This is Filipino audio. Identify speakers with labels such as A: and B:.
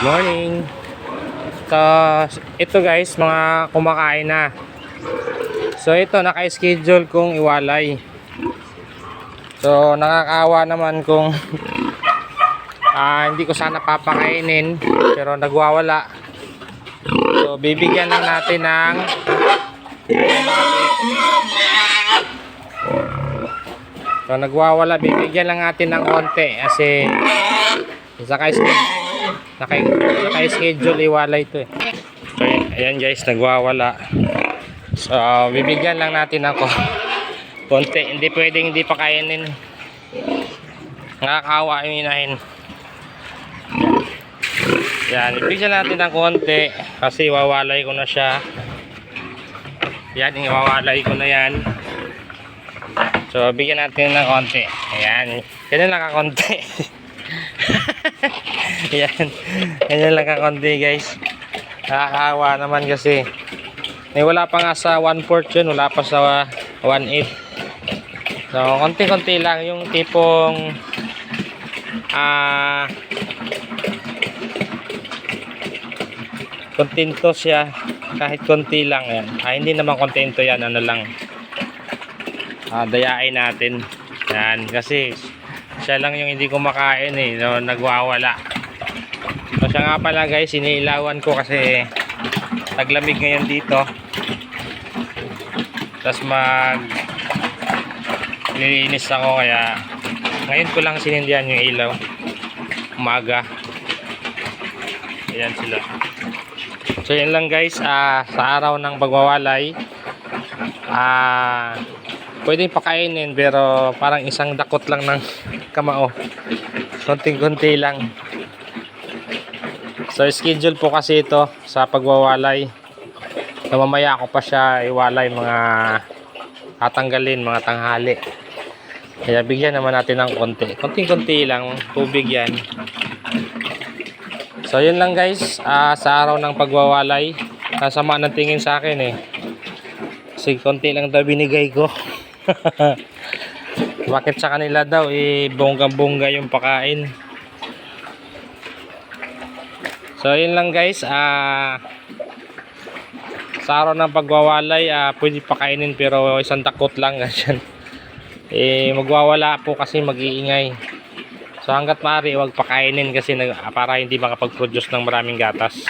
A: Good morning. So, ito guys, mga kumakain na. So, ito, naka-schedule kong iwalay. So, nakakaawa naman kung ah, hindi ko sana papakainin, pero nagwawala. So, bibigyan lang natin ng So, nagwawala, bibigyan lang natin ng konti kasi naka-schedule naka, naka-schedule iwalay ito eh. So, ayan guys, nagwawala. So, bibigyan lang natin ako konti. Hindi pwedeng hindi pakainin. Nakakawa yung inahin. Yan, ibigyan natin ng konti kasi wawalay ko na siya. Yan, iwawalay ko na yan. So, bigyan natin ng konti. Ayan. Ganyan lang kakonti. Ayan. Ganyan lang kakonti, guys. Nakakawa naman kasi. Eh, wala pa nga sa 1/4 yun. Wala pa sa 1/8. So, konti-konti lang. Yung tipong ah kontento siya. Kahit konti lang yan. Ah, hindi naman kontento yan. Ano lang ah, dayain natin yan kasi siya lang yung hindi kumakain eh no, nagwawala. So siya nga pala guys iniilawan ko kasi taglamig ngayon dito. Tapos mag nilinis ako kaya ngayon ko lang sinindihan yung ilaw. Umaga. Ayan sila. So yan lang guys ah, sa araw ng pagwawalay ah pwedeng pakainin pero parang isang dakot lang ng kamao. Konting-konti lang. So schedule po kasi ito sa pagwawalay. So mamaya ako pa siya iwalay mga tatanggalin mga tanghali. Kaya bigyan naman natin ng konti. Konting-konti lang tubig yan. So yun lang guys. Ah, sa araw ng pagwawalay kasama ng tingin sa akin eh. Kasi konti lang daw binigay ko bakit sa kanila daw eh bonggang bongga yung pakain. So yun lang guys ah sa araw ng pagwawalay ah, pwede pakainin pero isang takot lang ganyan. Eh magwawala po kasi mag-iingay. So hanggat maaari wag pakainin kasi nag, para hindi makapag-produce ng maraming gatas